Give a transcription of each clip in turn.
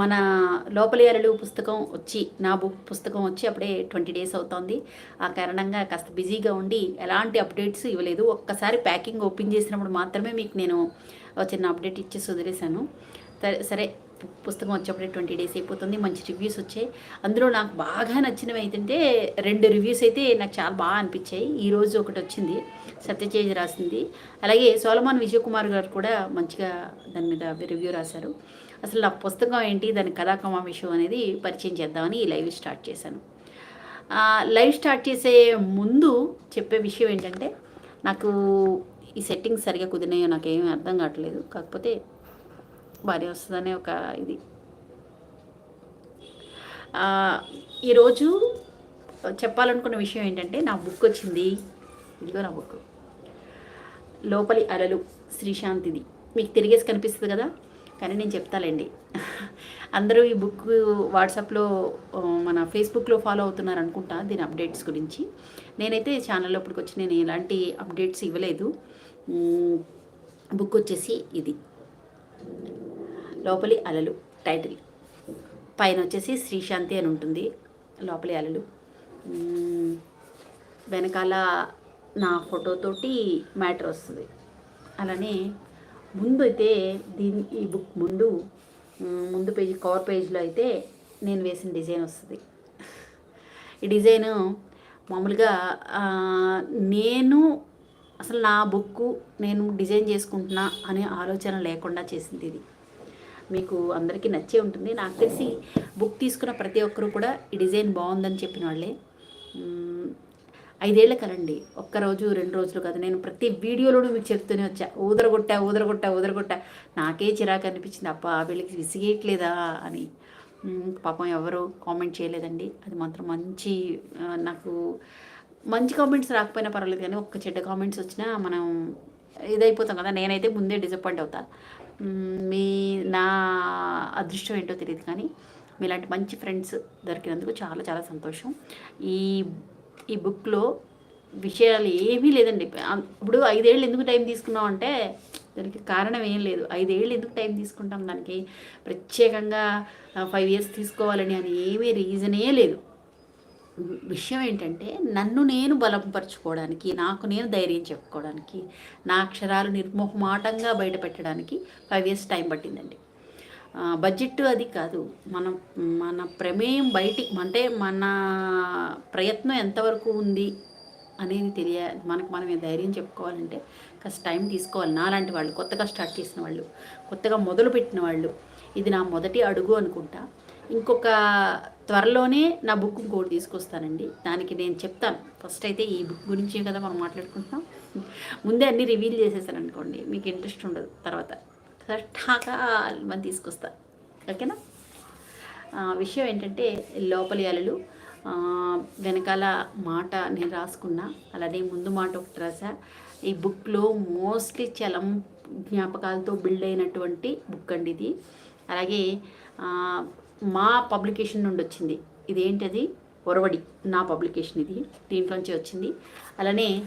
మన లోపలి అలలు పుస్తకం వచ్చి నా బుక్ పుస్తకం వచ్చి అప్పుడే ట్వంటీ డేస్ అవుతోంది. ఆ కారణంగా కాస్త బిజీగా ఉండి ఎలాంటి అప్డేట్స్ ఇవ్వలేదు. ఒక్కసారి ప్యాకింగ్ ఓపెన్ చేసినప్పుడు మాత్రమే మీకు నేను చిన్న అప్డేట్ ఇచ్చేసి వదిలేశాను. సరే సరే పుస్తకం వచ్చేప్పుడే ట్వంటీ డేస్ అయిపోతుంది మంచి రివ్యూస్ వచ్చాయి. అందులో నాకు బాగా నచ్చినవి ఏంటంటే రెండు రివ్యూస్ అయితే నాకు చాలా బాగా అనిపించాయి. ఈరోజు ఒకటి వచ్చింది సత్యచేజ్ రాసింది. అలాగే సోలమాన్ విజయకుమార్ గారు కూడా మంచిగా దాని మీద రివ్యూ రాశారు. అసలు నా పుస్తకం ఏంటి దాని కథాకమా విషయం అనేది పరిచయం చేద్దామని ఈ లైవ్ స్టార్ట్ చేశాను. లైవ్ స్టార్ట్ చేసే ముందు చెప్పే విషయం ఏంటంటే నాకు ఈ సెట్టింగ్స్ సరిగా కుదిరినాయో నాకేమీ అర్థం కావట్లేదు. కాకపోతే భారీ వస్తుందనే ఒక ఇది. ఈరోజు చెప్పాలనుకున్న విషయం ఏంటంటే నా బుక్ వచ్చింది. ఇదిగో నా బుక్. లోపలి అలలు శ్రీశాంతిది. మీకు తిరిగేసి కనిపిస్తుంది కదా? కానీ నేను చెప్తాలేండి. అందరూ ఈ బుక్ వాట్సాప్లో మన ఫేస్బుక్లో ఫాలో అవుతున్నారు అనుకుంటా దీని అప్డేట్స్ గురించి. నేనైతే ఛానల్లో ఇప్పటికి వచ్చి నేను ఎలాంటి అప్డేట్స్ ఇవ్వలేదు. బుక్ వచ్చేసి ఇది. లోపలి అలలు టైటిల్. పైన వచ్చేసి శ్రీశాంతి అని ఉంటుంది లోపలి అలలు. వెనకాల నా ఫోటోతోటి మ్యాటర్ వస్తుంది. అలానే ముందు అయితే దీని ఈ బుక్ ముందు ముందు పేజీ కవర్ పేజ్లో అయితే నేను వేసిన డిజైన్ వస్తుంది. ఈ డిజైన్ మామూలుగా నేను అసలు నా బుక్ నేను డిజైన్ చేసుకుంటున్నా అనే ఆలోచన లేకుండా చేసింది ఇది. మీకు అందరికీ నచ్చే ఉంటుంది. నాకు తెలిసి బుక్ తీసుకున్న ప్రతి ఒక్కరూ కూడా ఈ డిజైన్ బాగుందని చెప్పిన వాళ్ళే. ఐదేళ్ళ కలండి ఒక్కరోజు రెండు రోజులు కాదు. నేను ప్రతి వీడియోలోనూ మీకు చెప్తూనే వచ్చా. ఊదరగొట్టా ఊదరగొట్టా ఊదరగొట్టా. నాకే చిరాకు అనిపించింది. అప్ప వీళ్ళకి విసిగేయట్లేదా అని. పాపం ఎవరు కామెంట్ చేయలేదండి. అది మాత్రం మంచి నాకు మంచి కామెంట్స్ రాకపోయినా పర్వాలేదు కానీ ఒక్క చెడ్డ కామెంట్స్ వచ్చినా మనం ఇదైపోతాం కదా నేనైతే ముందే డిసప్పాయింట్ అవుతాను మీ నా అదృష్టం ఏంటో తెలియదు కానీ మీలాంటి మంచి ఫ్రెండ్స్ దొరికినందుకు చాలా చాలా సంతోషం. ఈ ఈ బుక్లో విషయాలు ఏమీ లేదండి. ఇప్పుడు ఐదేళ్ళు ఎందుకు టైం తీసుకున్నాం అంటే దానికి కారణం ఏం లేదు. ఐదేళ్ళు ఎందుకు టైం తీసుకుంటాం దానికి? ప్రత్యేకంగా ఫైవ్ ఇయర్స్ తీసుకోవాలని అని ఏమీ రీజనే లేదు. విషయం ఏంటంటే నన్ను నేను బలపరచుకోవడానికి నాకు నేను ధైర్యం చెప్పుకోవడానికి నా అక్షరాలు నిర్మోహమాటంగా బయట పెట్టడానికి ఫైవ్ ఇయర్స్ టైం పట్టిందండి. బడ్జెట్ అది కాదు. మనం మన ప్రమేయం బయటి అంటే మన ప్రయత్నం ఎంతవరకు ఉంది అనేది తెలియ మనకు మనం ధైర్యం చెప్పుకోవాలంటే కాస్త టైం తీసుకోవాలి. నాలాంటి వాళ్ళు కొత్తగా స్టార్ట్ చేసిన వాళ్ళు కొత్తగా మొదలు పెట్టిన వాళ్ళు ఇది నా మొదటి అడుగు అనుకుంటా. ఇంకొక త్వరలోనే నా బుక్ ఇంకోటి తీసుకొస్తానండి. దానికి నేను చెప్తాను. ఫస్ట్ అయితే ఈ బుక్ గురించే కదా మనం మాట్లాడుకుంటున్నాం. ముందే అన్నీ రివీల్ చేసేసాను అనుకోండి మీకు ఇంట్రెస్ట్ ఉండదు తర్వాత. మనం తీసుకొస్తా. ఓకేనా? విషయం ఏంటంటే లోపలి అలలు వెనకాల మాట నేను రాసుకున్నా అలానే ముందు మాట ఒకటి రాసా ఈ బుక్లో మోస్ట్లీ చలం జ్ఞాపకాలతో బిల్డ్ అయినటువంటి బుక్ అండి ఇది. అలాగే మా పబ్లికేషన్ నుండి వచ్చింది. ఇదేంటది? ఒరవడి నా పబ్లికేషన్ ఇది. దీంట్లోంచి వచ్చింది. అలానే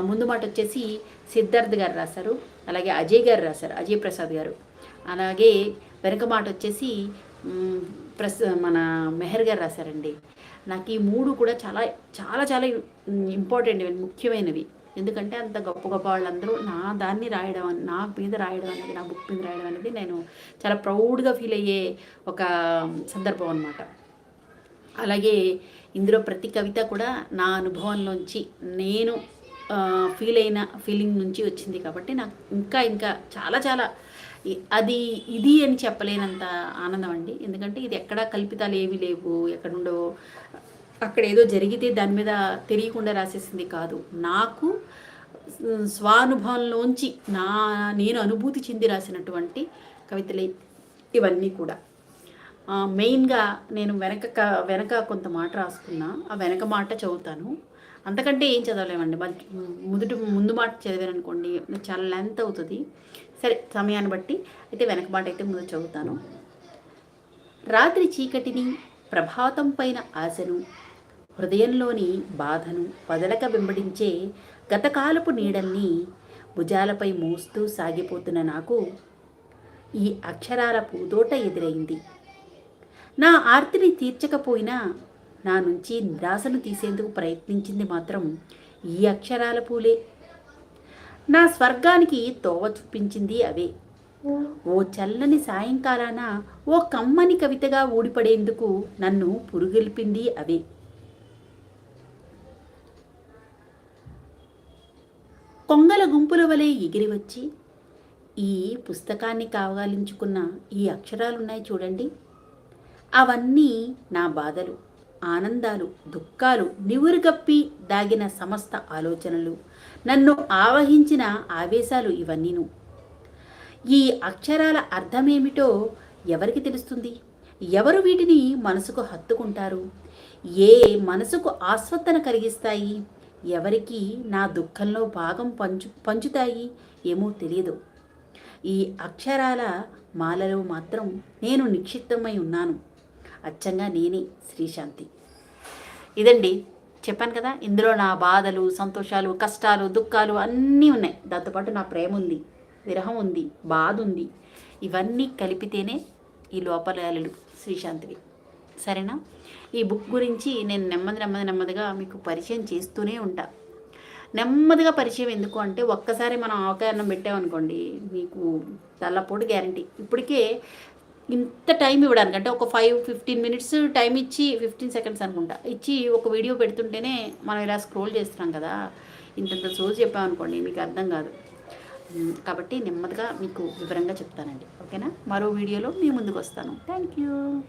ముందు మాట వచ్చేసి సిద్ధార్థ్ గారు రాశారు. అలాగే అజయ్ గారు రాశారు. అజయ్ ప్రసాద్ గారు. అలాగే వెనక మాట వచ్చేసి ప్రస్ మన మెహర్ గారు రాశారండి. నాకు ఈ మూడు కూడా చాలా చాలా చాలా ఇంపార్టెంట్ ముఖ్యమైనవి. ఎందుకంటే అంత గొప్ప గొప్ప వాళ్ళందరూ నా దాన్ని రాయడం నా మీద రాయడం అనేది నా బుక్ మీద రాయడం అనేది నేను చాలా ప్రౌడ్గా ఫీల్ అయ్యే ఒక సందర్భం అనమాట అలాగే ఇందులో ప్రతి కవిత కూడా నా అనుభవంలోంచి నేను ఫీల్ అయిన ఫీలింగ్ నుంచి వచ్చింది కాబట్టి నాకు ఇంకా ఇంకా చాలా చాలా అది ఇది అని చెప్పలేనంత ఆనందం అండి. ఎందుకంటే ఇది ఎక్కడా కల్పితాలు ఏవి లేవు. ఎక్కడుండో అక్కడ ఏదో జరిగితే దాని మీద తెలియకుండా రాసేసింది కాదు. నాకు స్వానుభవంలోంచి నా నేను అనుభూతి చెంది రాసినటువంటి కవితలే ఇవన్నీ కూడా. మెయిన్గా నేను వెనక వెనక కొంత మాట రాసుకున్నా ఆ వెనక మాట చదువుతాను. అంతకంటే ఏం చదవలేమండి. మధ్య- ముందు ముందు మాట చదివాను అనుకోండి చాలా లెంత్ అవుతుంది. సరే సమయాన్ని బట్టి అయితే వెనక మాట అయితే ముందు చదువుతాను. రాత్రి చీకటిని ప్రభాతం పైన ఆశను హృదయంలోని బాధను వదలక వెంబడించే గతకాలపు నీడల్ని భుజాలపై మోస్తూ సాగిపోతున్న నాకు ఈ అక్షరాల పూదోట ఎదురైంది. నా ఆర్తిని తీర్చకపోయినా నా నుంచి నిరాశను తీసేందుకు ప్రయత్నించింది మాత్రం ఈ అక్షరాల పూలే. నా స్వర్గానికి తోవ చూపించింది అవే. ఓ చల్లని సాయంకాలాన ఓ కమ్మని కవితగా ఊడిపడేందుకు నన్ను పురుగెలిపింది అవే. కొంగల గుంపుల వలె ఎగిరి వచ్చి ఈ పుస్తకాన్ని కావగాలించుకున్న ఈ అక్షరాలున్నాయి చూడండి. అవన్నీ నా బాధలు ఆనందాలు దుఃఖాలు నివురుగప్పి దాగిన సమస్త ఆలోచనలు. నన్ను ఆవహించిన ఆవేశాలు ఇవన్నీను. ఈ అక్షరాల అర్థమేమిటో ఎవరికి తెలుస్తుంది? ఎవరు వీటిని మనసుకు హత్తుకుంటారు? ఏ మనసుకు ఆస్వత్తన కలిగిస్తాయి? ఎవరికి నా దుఃఖంలో భాగం పంచు పంచుతాయి ఏమో తెలియదు. ఈ అక్షరాల మాలలో మాత్రం నేను నిక్షిప్తమై ఉన్నాను. అచ్చంగా నేనే శ్రీశాంతి. ఇదండి. చెప్పాను కదా ఇందులో నా బాధలు సంతోషాలు కష్టాలు దుఃఖాలు అన్నీ ఉన్నాయి. దాంతోపాటు నా ప్రేమ ఉంది విరహం ఉంది బాధ ఉంది ఇవన్నీ కలిపితేనే ఈ లోపలాలు శ్రీశాంతివి. సరేనా? ఈ బుక్ గురించి నేను నెమ్మది నెమ్మది నెమ్మదిగా మీకు పరిచయం చేస్తూనే ఉంటా. నెమ్మదిగా పరిచయం ఎందుకు అంటే ఒక్కసారి మనం ఆవకారణం పెట్టామనుకోండి మీకు తల్లపోటు గ్యారంటీ. ఇప్పటికే ఇంత టైం ఇవ్వడానికి అంటే ఒక ఫైవ్ ఫిఫ్టీన్ మినిట్స్ టైం ఇచ్చి ఫిఫ్టీన్ సెకండ్స్ అనుకుంటా. ఇచ్చి ఒక వీడియో పెడుతుంటేనే మనం ఇలా స్క్రోల్ చేస్తున్నాం కదా. ఇంతంత సోజు చెప్పామనుకోండి మీకు అర్థం కాదు. కాబట్టి నెమ్మదిగా మీకు వివరంగా చెప్తానండి. ఓకేనా? మరో వీడియోలో మీ ముందుకు వస్తాను. Thank you.